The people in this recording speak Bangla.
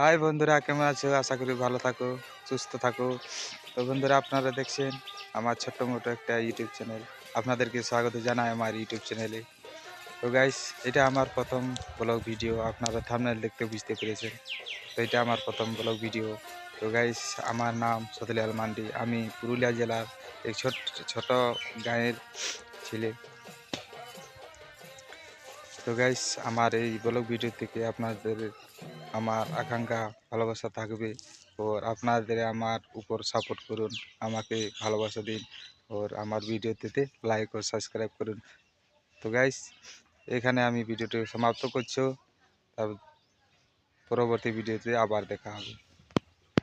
হাই বন্ধুরা, কেমন আছো? আশা করি ভালো থাকো, সুস্থ থাকো। তো বন্ধুরা, আপনারা দেখছেন আমার ছোট্ট মোটো একটা ইউটিউব চ্যানেল আপনাদেরকে স্বাগত জানাই আমার ইউটিউব চ্যানেলে তো গাইস এটা আমার প্রথম ব্লগ ভিডিও আপনারা থামনেল দেখতে বুঝতে পেরেছেন। তো এটা আমার প্রথম ব্লগ ভিডিও তো গাইস আমার নাম সতলিয়াল মান্ডি, আমি পুরুলিয়া জেলার এক ছোট ছোট গাঁয়ের ছেলে। তো গাইস আমার এই ব্লগ ভিডিও থেকে আপনাদের আমার আকাঙ্ক্ষা, ভালোবাসা থাকবে। ওর আপনাদের আমার উপর সাপোর্ট করুন, আমাকে ভালোবাসা দিন। ওর আমার ভিডিওতে লাইক ও সাবস্ক্রাইব করুন। তো গাইস এখানে আমি ভিডিওটি সমাপ্ত করছি। পরবর্তী ভিডিওতে আবার দেখা হবে।